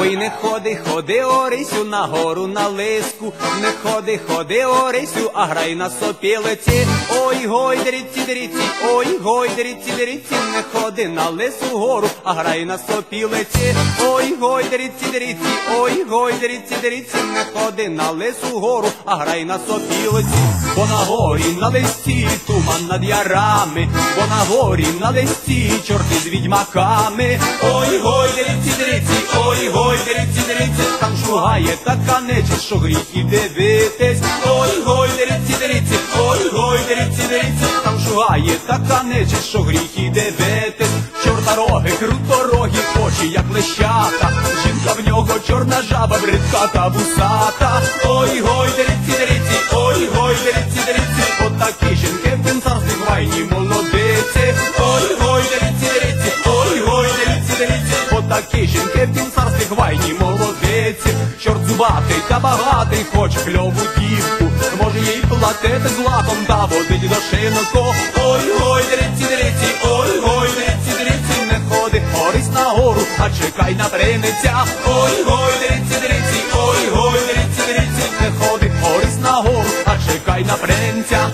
Ой, не ходи, ходи, Орисю, на гору на лиску, не ходи, ходи, Орисю, а грай на сопілиці. Ой, гой, деріці, деріці, ой, гой, деріці, деріці, не ходи на лису гору, а грай на сопілиці. Ой, гой, деріці, деріці, ой, гой, деріці, деріці, не ходи на лису гору, а грай на сопілиці. Бо на горі на листі туман над ярами, бо на горі на листі чорти з відьмаками. Ой, там така нечість, що гріх і дивитись. Ой, гой, деріці, деріці, ой, гой, деріці, деріці, там шугає така нечість, що гріх і дивитись. Чорта роги, круторогі, очі, як лещата. Жінка в нього чорна жаба, бридка та вусата. Ой, гой, деріці, деріці, ой, гой, деріці, деріці, отакі жінки отакі жінки в тім царстві. Чорт зубатий та багатий, хоч кльову дівку. Може їй платити златом та водить до шинку. Ой, гой, деріці, деріці, ой, гой, деріці, деріці, не ходи, Орись на гору, а чекай на приниця. Ой, гой, деріці, деріці, ой, гой, деріці, деріці, не ходи, Орись на гору, а чекай на принця.